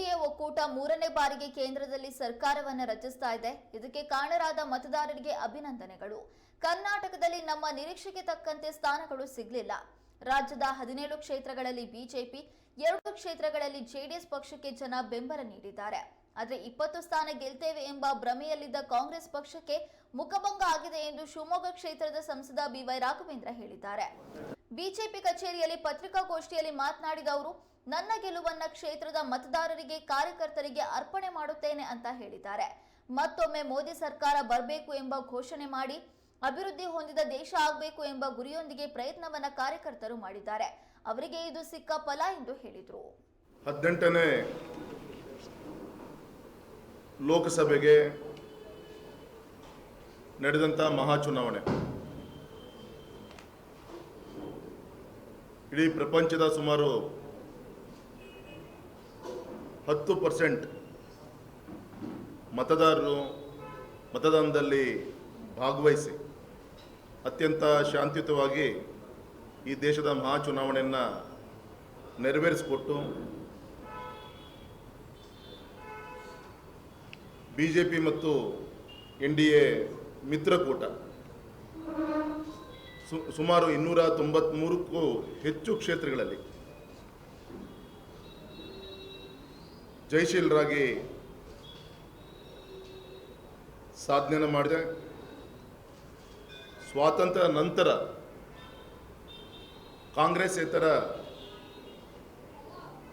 NDA ಒಕ್ಕೂಟ ಮೂರನೇ ಬಾರಿಗೆ ಕೇಂದ್ರದಲ್ಲಿ ಸರ್ಕಾರವನ್ನು ರಚಿಸ್ತಾ ಇದೆ. ಇದಕ್ಕೆ ಕಾರಣರಾದ ಮತದಾರರಿಗೆ ಅಭಿನಂದನೆಗಳು. ಕರ್ನಾಟಕದಲ್ಲಿ ನಮ್ಮ ನಿರೀಕ್ಷೆಗೆ ತಕ್ಕಂತೆ ಸ್ಥಾನಗಳು ಸಿಗಲಿಲ್ಲ. ರಾಜ್ಯದ ಹದಿನೇಳು ಕ್ಷೇತ್ರಗಳಲ್ಲಿ ಬಿಜೆಪಿ, ಎರಡು ಕ್ಷೇತ್ರಗಳಲ್ಲಿ ಜೆಡಿಎಸ್ ಪಕ್ಷಕ್ಕೆ ಜನ ಬೆಂಬಲ ನೀಡಿದ್ದಾರೆ. ಆದರೆ ಇಪ್ಪತ್ತು ಸ್ಥಾನ ಗೆಲ್ತೇವೆ ಎಂಬ ಭ್ರಮೆಯಲ್ಲಿದ್ದ ಕಾಂಗ್ರೆಸ್ ಪಕ್ಷಕ್ಕೆ ಮುಖಭಂಗ ಆಗಿದೆ ಎಂದು ಶಿವಮೊಗ್ಗ ಕ್ಷೇತ್ರದ ಸಂಸದ ಬಿವೈ ರಾಘವೇಂದ್ರ ಹೇಳಿದ್ದಾರೆ. ಬಿಜೆಪಿ ಕಚೇರಿಯಲ್ಲಿ ಪತ್ರಿಕಾಗೋಷ್ಠಿಯಲ್ಲಿ ಮಾತನಾಡಿದ ಅವರು, ನನ್ನ ಗೆಲುವನ್ನ ಕ್ಷೇತ್ರದ ಮತದಾರರಿಗೆ, ಕಾರ್ಯಕರ್ತರಿಗೆ ಅರ್ಪಣೆ ಮಾಡುತ್ತೇನೆ ಅಂತ ಹೇಳಿದ್ದಾರೆ. ಮತ್ತೊಮ್ಮೆ ಮೋದಿ ಸರ್ಕಾರ ಬರಬೇಕು ಎಂಬ ಘೋಷಣೆ ಮಾಡಿ, ಅಭಿವೃದ್ಧಿ ಹೊಂದಿದ ದೇಶ ಆಗಬೇಕು ಎಂಬ ಗುರಿಯೊಂದಿಗೆ ಪ್ರಯತ್ನವನ್ನ ಕಾರ್ಯಕರ್ತರು ಮಾಡಿದ್ದಾರೆ. ಅವರಿಗೆ ಇದು ಸಿಕ್ಕ ಫಲ ಎಂದು ಹೇಳಿದರು. ಹದಿನೆಂಟನೇ ಲೋಕಸಭೆಗೆ ನಡೆದಂತಹ ಮಹಾ ಇಡೀ ಪ್ರಪಂಚದ ಸುಮಾರು ಹತ್ತು ಪರ್ಸೆಂಟ್ ಮತದಾರರು ಮತದಾನದಲ್ಲಿ ಭಾಗವಹಿಸಿ ಅತ್ಯಂತ ಶಾಂತಿಯುತವಾಗಿ ಈ ದೇಶದ ಮಹಾ ಚುನಾವಣೆಯನ್ನು ನೆರವೇರಿಸಿಕೊಟ್ಟು ಬಿ ಜೆ ಪಿ ಮತ್ತು ಎನ್ ಡಿ ಎ ಮಿತ್ರಕೂಟ ಸುಮಾರು ಇನ್ನೂರ ತೊಂಬತ್ತ್ಮೂರಕ್ಕೂ ಹೆಚ್ಚು ಕ್ಷೇತ್ರಗಳಲ್ಲಿ ಜಯಶೀಲರಾಗಿ ಸಾಧನೆಯನ್ನು ಮಾಡಿದೆ. ಸ್ವಾತಂತ್ರ್ಯ ನಂತರ ಕಾಂಗ್ರೆಸ್ ಇತರ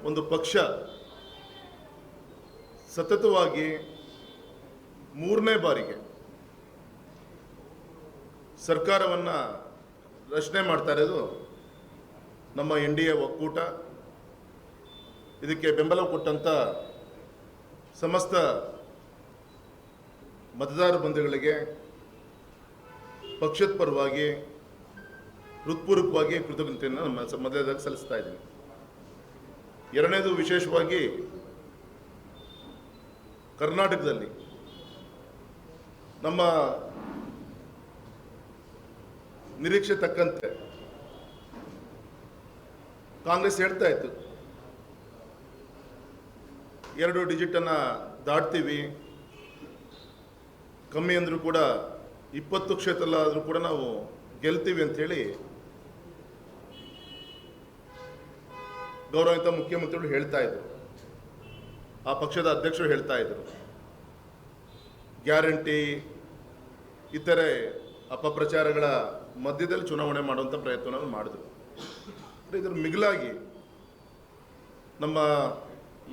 ಒಂದು ಪಕ್ಷ ಸತತವಾಗಿ ಮೂರನೇ ಬಾರಿಗೆ ಸರ್ಕಾರವನ್ನು ರಚನೆ ಮಾಡ್ತಾ ಇರೋದು ನಮ್ಮ ಎನ್ ಡಿ ಎ ಒಕ್ಕೂಟ. ಇದಕ್ಕೆ ಬೆಂಬಲ ಕೊಟ್ಟಂಥ ಸಮಸ್ತ ಮತದಾರ ಬಂಧುಗಳಿಗೆ ಪಕ್ಷದ ಪರವಾಗಿ ಹೃತ್ಪೂರ್ವಕವಾಗಿ ಕೃತಜ್ಞತೆಯನ್ನು ನಮ್ಮ ಮೊದಲನೇದಾಗಿ ಸಲ್ಲಿಸ್ತಾ ಇದ್ದೀನಿ. ಎರಡನೇದು ವಿಶೇಷವಾಗಿ ಕರ್ನಾಟಕದಲ್ಲಿ ನಮ್ಮ ನಿರೀಕ್ಷೆ ತಕ್ಕಂತೆ ಕಾಂಗ್ರೆಸ್ ಹೇಳ್ತಾ ಇತ್ತು, ಎರಡು ಡಿಜಿಟನ್ನು ದಾಟ್ತೀವಿ. ಕಮ್ಮಿ ಅಂದರೂ ಕೂಡ ಇಪ್ಪತ್ತು ಕ್ಷೇತ್ರದಲ್ಲಾದರೂ ಕೂಡ ನಾವು ಗೆಲ್ತೀವಿ ಅಂಥೇಳಿ ಗೌರವಿತ ಮುಖ್ಯಮಂತ್ರಿಗಳು ಹೇಳ್ತಾ ಇದ್ರು. ಆ ಪಕ್ಷದ ಅಧ್ಯಕ್ಷರು ಹೇಳ್ತಾ ಇದ್ರು. ಗ್ಯಾರಂಟಿ, ಇತರೆ ಅಪಪ್ರಚಾರಗಳ ಮಧ್ಯದಲ್ಲಿ ಚುನಾವಣೆ ಮಾಡುವಂಥ ಪ್ರಯತ್ನವನ್ನು ಮಾಡಿದ್ರು. ಇದರ ಮಿಗಿಲಾಗಿ ನಮ್ಮ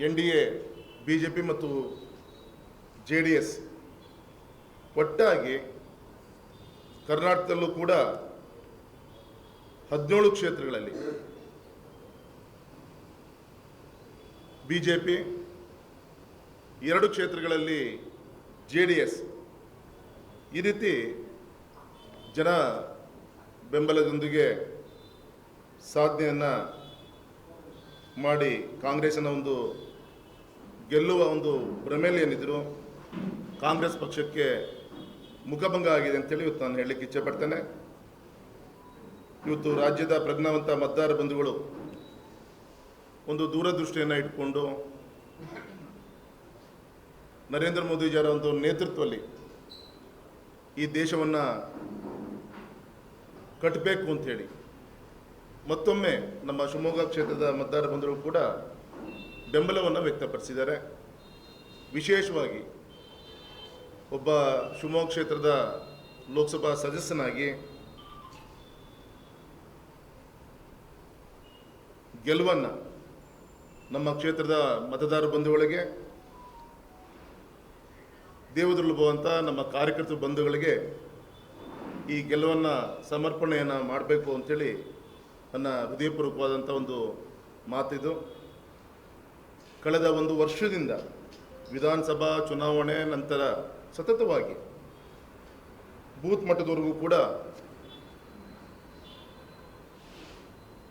N D A, B J P ಮತ್ತು ಜೆ ಡಿ ಎಸ್ ಒಟ್ಟಾಗಿ ಕರ್ನಾಟಕದಲ್ಲೂ ಕೂಡ ಹದಿನೇಳು ಕ್ಷೇತ್ರಗಳಲ್ಲಿ ಬಿ ಜೆ ಪಿ, ಎರಡು ಕ್ಷೇತ್ರಗಳಲ್ಲಿ ಜೆ ಡಿ ಎಸ್ ಈ ರೀತಿ ಜನ ಬೆಂಬಲದೊಂದಿಗೆ ಸಾಧನೆಯನ್ನು ಮಾಡಿ ಕಾಂಗ್ರೆಸ್ನ ಒಂದು ಗೆಲ್ಲುವ ಒಂದು ಭ್ರಮೆಯಲ್ಲಿ ಏನಿದ್ರು ಕಾಂಗ್ರೆಸ್ ಪಕ್ಷಕ್ಕೆ ಮುಖಭಂಗ ಆಗಿದೆ ಅಂತೇಳಿ ಇವತ್ತು ನಾನು ಹೇಳಲಿಕ್ಕೆ ಇಚ್ಛೆ ಪಡ್ತೇನೆ. ಇವತ್ತು ರಾಜ್ಯದ ಪ್ರಜ್ಞಾವಂತ ಮತದಾರ ಬಂಧುಗಳು ಒಂದು ದೂರದೃಷ್ಟಿಯನ್ನು ಇಟ್ಕೊಂಡು ನರೇಂದ್ರ ಮೋದಿಜಿಯವರ ಒಂದು ನೇತೃತ್ವದಲ್ಲಿ ಈ ದೇಶವನ್ನು ಕಟ್ಟಬೇಕು ಅಂಥೇಳಿ ಮತ್ತೊಮ್ಮೆ ನಮ್ಮ ಶಿವಮೊಗ್ಗ ಕ್ಷೇತ್ರದ ಮತದಾರ ಬಂಧುಗಳು ಕೂಡ ಬೆಂಬಲವನ್ನು ವ್ಯಕ್ತಪಡಿಸಿದ್ದಾರೆ. ವಿಶೇಷವಾಗಿ ಒಬ್ಬ ಶಿವಮೊಗ್ಗ ಕ್ಷೇತ್ರದ ಲೋಕಸಭಾ ಸದಸ್ಯನಾಗಿ ಗೆಲುವನ್ನು ನಮ್ಮ ಕ್ಷೇತ್ರದ ಮತದಾರ ಬಂಧುಗಳಿಗೆ ದೇವದುರ್ಲಭವಂತ ನಮ್ಮ ಕಾರ್ಯಕರ್ತ ಬಂಧುಗಳಿಗೆ ಈ ಗೆಲುವನ್ನು ಸಮರ್ಪಣೆಯನ್ನು ಮಾಡಬೇಕು ಅಂಥೇಳಿ ನನ್ನ ಹೃದಯಪೂರ್ವಕವಾದಂಥ ಒಂದು ಮಾತಿದು. ಕಳೆದ ಒಂದು ವರ್ಷದಿಂದ ವಿಧಾನಸಭಾ ಚುನಾವಣೆ ನಂತರ ಸತತವಾಗಿ ಬೂತ್ ಮಟ್ಟದವರೆಗೂ ಕೂಡ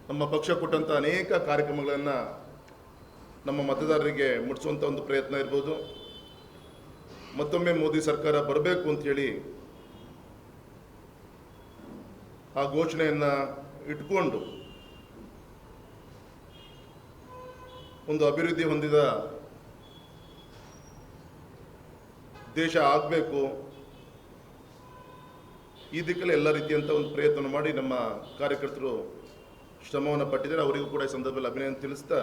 ನಮ್ಮ ಪಕ್ಷ ಕೊಟ್ಟಂಥ ಅನೇಕ ಕಾರ್ಯಕ್ರಮಗಳನ್ನು ನಮ್ಮ ಮತದಾರರಿಗೆ ಮುಟ್ಟಿಸುವಂಥ ಒಂದು ಪ್ರಯತ್ನ ಇರ್ಬೋದು. ಮತ್ತೊಮ್ಮೆ ಮೋದಿ ಸರ್ಕಾರ ಬರಬೇಕು ಅಂಥೇಳಿ ಆ ಘೋಷಣೆಯನ್ನು ಇಟ್ಕೊಂಡು ಒಂದು ಅಭಿವೃದ್ಧಿ ಹೊಂದಿದ ದೇಶ ಆಗಬೇಕು. ಈ ದಿಕ್ಕಲ್ಲಿ ಎಲ್ಲ ರೀತಿಯಂಥ ಒಂದು ಪ್ರಯತ್ನ ಮಾಡಿ ನಮ್ಮ ಕಾರ್ಯಕರ್ತರು ಶ್ರಮವನ್ನು ಪಟ್ಟಿದ್ದಾರೆ. ಅವರಿಗೂ ಕೂಡ ಈ ಸಂದರ್ಭದಲ್ಲಿ ಅಭಿನಯನ ತಿಳಿಸ್ತಾ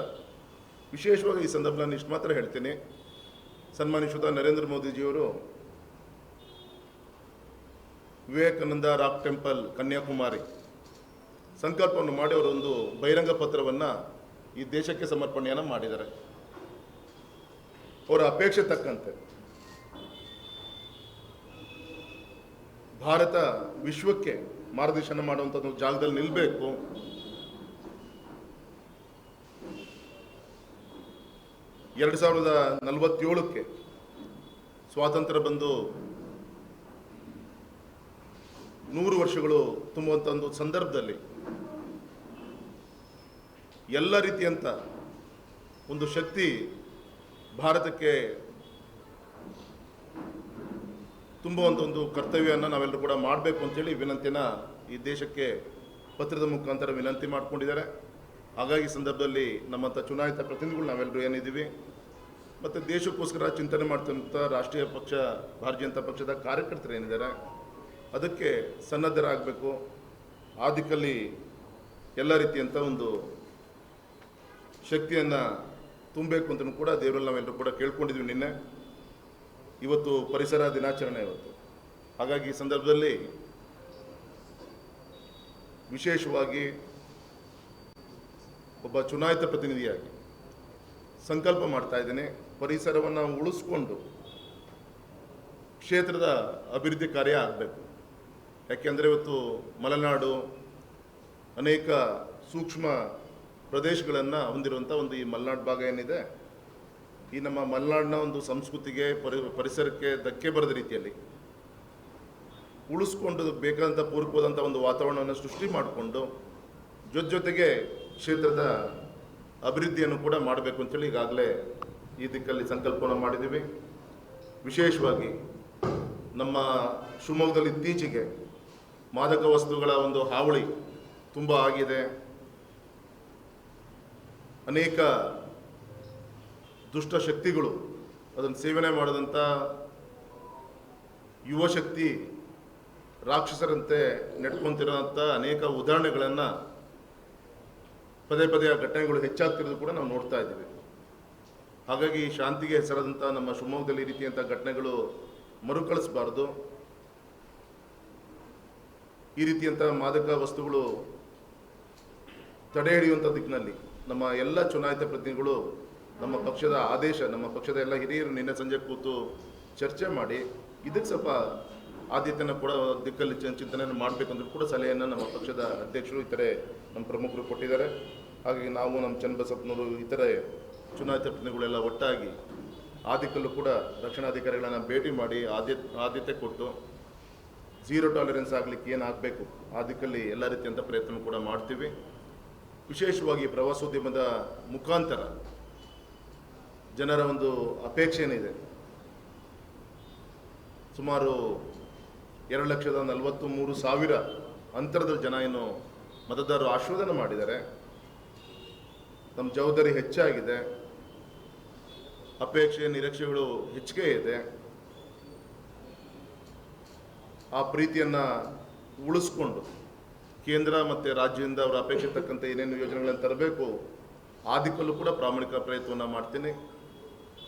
ವಿಶೇಷವಾಗಿ ಈ ಸಂದರ್ಭದಲ್ಲಿ ಇಷ್ಟು ಮಾತ್ರ ಹೇಳ್ತೇನೆ. ಸನ್ಮಾನಿಸುತ್ತ ನರೇಂದ್ರ ಮೋದಿಜಿಯವರು ವಿವೇಕಾನಂದ ರಾಕ್ ಟೆಂಪಲ್ ಕನ್ಯಾಕುಮಾರಿ. ಸಂಕಲ್ಪವನ್ನು ಮಾಡಿ ಅವರೊಂದು ಬಹಿರಂಗ ಪತ್ರವನ್ನು ಈ ದೇಶಕ್ಕೆ ಸಮರ್ಪಣೆಯನ್ನು ಮಾಡಿದ್ದಾರೆ. ಅವರ ಅಪೇಕ್ಷೆ ತಕ್ಕಂತೆ. ಭಾರತ ವಿಶ್ವಕ್ಕೆ ಮಾರ್ಗದರ್ಶನ ಮಾಡುವಂಥ ಒಂದು ಜಾಗದಲ್ಲಿ ನಿಲ್ಲಬೇಕು ಎರಡು ಸಾವಿರದ ನಲವತ್ತೇಳಕ್ಕೆ ಸ್ವಾತಂತ್ರ್ಯ ಬಂದು ನೂರು ವರ್ಷಗಳು ತುಂಬುವಂಥ ಒಂದು ಸಂದರ್ಭದಲ್ಲಿ ಎಲ್ಲ ರೀತಿಯಂಥ ಒಂದು ಶಕ್ತಿ ಭಾರತಕ್ಕೆ ತುಂಬುವಂಥ ಒಂದು ಕರ್ತವ್ಯವನ್ನು ನಾವೆಲ್ಲರೂ ಕೂಡ ಮಾಡಬೇಕು ಅಂತೇಳಿ ವಿನಂತಿನ ಈ ದೇಶಕ್ಕೆ ಪತ್ರದ ಮುಖಾಂತರ ವಿನಂತಿ ಮಾಡ್ಕೊಂಡಿದ್ದಾರೆ. ಹಾಗಾಗಿ ಸಂದರ್ಭದಲ್ಲಿ ನಮ್ಮಂಥ ಚುನಾಯಿತ ಪ್ರತಿನಿಧಿಗಳು ನಾವೆಲ್ಲರೂ ಏನಿದ್ದೀವಿ, ಮತ್ತು ದೇಶಕ್ಕೋಸ್ಕರ ಚಿಂತನೆ ಮಾಡ್ತಂಥ ರಾಷ್ಟ್ರೀಯ ಪಕ್ಷ, ಭಾರತೀಯ ಜನತಾ ಪಕ್ಷದ ಕಾರ್ಯಕರ್ತರು ಏನಿದ್ದಾರೆ ಅದಕ್ಕೆ ಸನ್ನದ್ಧರಾಗಬೇಕು. ಆ ದಿಕ್ಕಲ್ಲಿ ಎಲ್ಲ ರೀತಿಯಂಥ ಒಂದು ಶಕ್ತಿಯನ್ನು ತುಂಬಬೇಕು ಅಂತಲೂ ಕೂಡ ದೇವರಲ್ಲಿ ನಾವೆಲ್ಲರೂ ಕೂಡ ಕೇಳ್ಕೊಂಡಿದ್ವಿ ನಿನ್ನೆ. ಇವತ್ತು ಪರಿಸರ ದಿನಾಚರಣೆ ಇವತ್ತು. ಹಾಗಾಗಿ ಈ ಸಂದರ್ಭದಲ್ಲಿ ವಿಶೇಷವಾಗಿ ಒಬ್ಬ ಚುನಾಯಿತ ಪ್ರತಿನಿಧಿಯಾಗಿ ಸಂಕಲ್ಪ ಮಾಡ್ತಾ ಇದ್ದೇನೆ. ಪರಿಸರವನ್ನು ಉಳಿಸ್ಕೊಂಡು ಕ್ಷೇತ್ರದ ಅಭಿವೃದ್ಧಿ ಕಾರ್ಯ ಆಗಬೇಕು. ಯಾಕೆಂದರೆ ಇವತ್ತು ಮಲೆನಾಡು ಅನೇಕ ಸೂಕ್ಷ್ಮ ಪ್ರದೇಶಗಳನ್ನು ಹೊಂದಿರುವಂಥ ಒಂದು ಈ ಮಲೆನಾಡು ಭಾಗ ಏನಿದೆ, ಈ ನಮ್ಮ ಮಲೆನಾಡಿನ ಒಂದು ಸಂಸ್ಕೃತಿಗೆ, ಪರಿ, ಪರಿಸರಕ್ಕೆ ಧಕ್ಕೆ ಬರದ ರೀತಿಯಲ್ಲಿ ಉಳಿಸ್ಕೊಂಡು ಬೇಕಾದಂಥ ಪೂರಕವಾದಂಥ ಒಂದು ವಾತಾವರಣವನ್ನು ಸೃಷ್ಟಿ ಮಾಡಿಕೊಂಡು ಜೊತೆ ಜೊತೆಗೆ ಕ್ಷೇತ್ರದ ಅಭಿವೃದ್ಧಿಯನ್ನು ಕೂಡ ಮಾಡಬೇಕು ಅಂತೇಳಿ ಈಗಾಗಲೇ ಈ ದಿಕ್ಕಲ್ಲಿ ಸಂಕಲ್ಪವನ್ನು ಮಾಡಿದ್ದೀವಿ. ವಿಶೇಷವಾಗಿ ನಮ್ಮ ಶಿವಮೊಗ್ಗದಲ್ಲಿ ಇತ್ತೀಚೆಗೆ ಮಾದಕ ವಸ್ತುಗಳ ಒಂದು ಹಾವಳಿ ತುಂಬ ಆಗಿದೆ. ಅನೇಕ ದುಷ್ಟ ಶಕ್ತಿಗಳು ಅದನ್ನು ಸೇವನೆ ಮಾಡಿದಂಥ ಯುವ ಶಕ್ತಿ ರಾಕ್ಷಸರಂತೆ ನೆಟ್ಕೊಂತಿರೋಂಥ ಅನೇಕ ಉದಾಹರಣೆಗಳನ್ನು ಪದೇ ಪದೇ ಆ ಘಟನೆಗಳು ಹೆಚ್ಚಾಗ್ತಿರೋದು ಕೂಡ ನಾವು ನೋಡ್ತಾ ಇದ್ದೀವಿ. ಹಾಗಾಗಿ ಶಾಂತಿಗೆ ಹೆಸರಾದಂಥ ನಮ್ಮ ಶಿವಮೊಗ್ಗದಲ್ಲಿ ಈ ರೀತಿಯಂಥ ಘಟನೆಗಳು ಮರುಕಳಿಸಬಾರ್ದು. ಈ ರೀತಿಯಂಥ ಮಾದಕ ವಸ್ತುಗಳು ತಡೆ ಹಿಡಿಯುವಂಥ ದಿಕ್ಕಿನಲ್ಲಿ ನಮ್ಮ ಎಲ್ಲ ಚುನಾಯಿತ ಪ್ರತಿನಿಧಿಗಳು ನಮ್ಮ ಪಕ್ಷದ ಆದೇಶ, ನಮ್ಮ ಪಕ್ಷದ ಎಲ್ಲ ಹಿರಿಯರು ನಿನ್ನೆ ಸಂಜೆ ಕೂತು ಚರ್ಚೆ ಮಾಡಿ ಇದಕ್ಕೆ ಸ್ವಲ್ಪ ಆದ್ಯತೆಯನ್ನು ಕೂಡ ದಿಕ್ಕಲ್ಲಿ ಚಿಂತನೆಯನ್ನು ಮಾಡಬೇಕಂದ್ರೂ ಕೂಡ ಸಲಹೆಯನ್ನು ನಮ್ಮ ಪಕ್ಷದ ಅಧ್ಯಕ್ಷರು ಇತರೆ ನಮ್ಮ ಪ್ರಮುಖರು ಕೊಟ್ಟಿದ್ದಾರೆ. ಹಾಗಾಗಿ ನಾವು ನಮ್ಮ ಚನ್ನಬಸಪ್ಪನವರು ಇತರೆ ಚುನಾಯಿತ ಪ್ರತಿನಿಧಿಗಳೆಲ್ಲ ಒಟ್ಟಾಗಿ ಆ ಕೂಡ ರಕ್ಷಣಾಧಿಕಾರಿಗಳನ್ನು ಭೇಟಿ ಮಾಡಿ ಆದ್ಯ ಆದ್ಯತೆ ಕೊಟ್ಟು ಝೀರೋ ಟಾಲರೆನ್ಸ್ ಆಗಲಿಕ್ಕೆ ಏನು ಆಗಬೇಕು? ಆ ದಿಕ್ಕಲ್ಲಿ ಎಲ್ಲ ರೀತಿಯಂಥ ಪ್ರಯತ್ನ ಕೂಡ ಮಾಡ್ತೀವಿ. ವಿಶೇಷವಾಗಿ ಪ್ರವಾಸೋದ್ಯಮದ ಮುಖಾಂತರ ಜನರ ಒಂದು ಅಪೇಕ್ಷೆ ಏನಿದೆ ಸುಮಾರು ಎರಡು ಲಕ್ಷದ ನಲವತ್ತು ಮೂರು ಸಾವಿರ ಅಂತರದ ಜನ ಏನು ಮತದಾರರು ಆಶೀರ್ವಾದನ ಮಾಡಿದ್ದಾರೆ. ನಮ್ಮ ಜವಾಬ್ದಾರಿ ಹೆಚ್ಚಾಗಿದೆ. ಅಪೇಕ್ಷೆ, ನಿರೀಕ್ಷೆಗಳು ಹೆಚ್ಚಿಗೆ ಇದೆ. ಆ ಪ್ರೀತಿಯನ್ನು ಉಳಿಸ್ಕೊಂಡು ಕೇಂದ್ರ ಮತ್ತು ರಾಜ್ಯದಿಂದ ಅವರ ಅಪೇಕ್ಷೆ ತಕ್ಕಂಥ ಏನೇನು ಯೋಜನೆಗಳನ್ನು ತರಬೇಕು ಆ ಕೂಡ ಪ್ರಾಮಾಣಿಕ ಪ್ರಯತ್ನವನ್ನು ಮಾಡ್ತೀನಿ.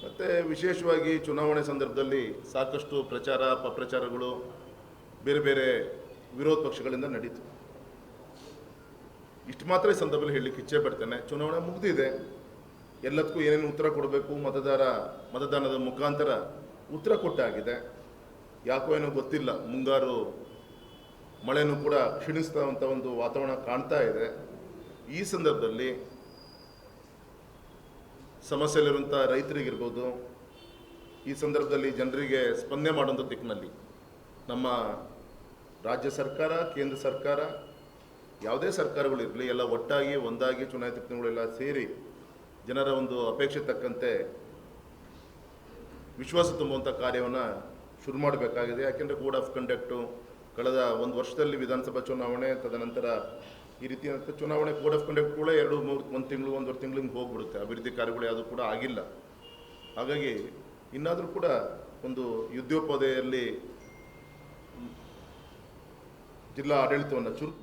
ಮತ್ತು ವಿಶೇಷವಾಗಿ ಚುನಾವಣೆ ಸಂದರ್ಭದಲ್ಲಿ ಸಾಕಷ್ಟು ಪ್ರಚಾರ, ಅಪಪ್ರಚಾರಗಳು ಬೇರೆ ಬೇರೆ ವಿರೋಧ ಪಕ್ಷಗಳಿಂದ ನಡೀತು. ಇಷ್ಟು ಮಾತ್ರ ಈ ಸಂದರ್ಭದಲ್ಲಿ ಹೇಳಲಿಕ್ಕೆ ಇಚ್ಛೆ ಪಡ್ತೇನೆ. ಚುನಾವಣೆ ಮುಗಿದಿದೆ. ಎಲ್ಲದಕ್ಕೂ ಏನೇನು ಉತ್ತರ ಕೊಡಬೇಕು, ಮತದಾರ, ಮತದಾನದ ಮುಖಾಂತರ ಉತ್ತರ ಕೊಟ್ಟಾಗಿದೆ. ಯಾಕೋ ಏನೋ ಗೊತ್ತಿಲ್ಲ. ಮುಂಗಾರು ಮಳೆನೂ ಕೂಡ ಕ್ಷೀಣಿಸ್ತಾ ಒಂದು ವಾತಾವರಣ ಕಾಣ್ತಾ ಇದೆ. ಈ ಸಂದರ್ಭದಲ್ಲಿ ಸಮಸ್ಯೆಯಲ್ಲಿರುವಂಥ ರೈತರಿಗಿರ್ಬೋದು, ಈ ಸಂದರ್ಭದಲ್ಲಿ ಜನರಿಗೆ ಸ್ಪಂದನೆ ಮಾಡುವಂಥ ದಿಕ್ಕಿನಲ್ಲಿ ನಮ್ಮ ರಾಜ್ಯ ಸರ್ಕಾರ, ಕೇಂದ್ರ ಸರ್ಕಾರ, ಯಾವುದೇ ಸರ್ಕಾರಗಳಿರಲಿ ಎಲ್ಲ ಒಟ್ಟಾಗಿ ಒಂದಾಗಿ ಚುನಾಯಿತ ಪ್ರತಿನಿಧಿಗಳೆಲ್ಲ ಸೇರಿ ಜನರ ಒಂದು ಅಪೇಕ್ಷೆ ತಕ್ಕಂತೆ ವಿಶ್ವಾಸ ತುಂಬುವಂಥ ಕಾರ್ಯವನ್ನು ಶುರು ಮಾಡಬೇಕಾಗಿದೆ. ಯಾಕೆಂದರೆ ಕೋಡ್ ಆಫ್ ಕಂಡಕ್ಟು ಕಳೆದ ಒಂದು ವರ್ಷದಲ್ಲಿ ವಿಧಾನಸಭಾ ಚುನಾವಣೆ, ತದನಂತರ ಈ ರೀತಿಯಾದಂಥ ಚುನಾವಣೆ ಕೋಡ್ ಆಫ್ ಕಂಡಕ್ಟ್ ಕೂಡ ಎರಡು ಮೂರು, ಒಂದು ತಿಂಗಳು, ಒಂದುವರೆ ತಿಂಗಳಿಗೆ ಹೋಗ್ಬಿಡುತ್ತೆ. ಅಭಿವೃದ್ಧಿ ಕಾರ್ಯಗಳು ಯಾವುದು ಕೂಡ ಆಗಿಲ್ಲ. ಹಾಗಾಗಿ ಇನ್ನಾದರೂ ಕೂಡ ಒಂದು ಯುದ್ಧೋಪಾದಿಯಲ್ಲಿ ಜಿಲ್ಲಾ ಆಡಳಿತವನ್ನು ಚುರುಕು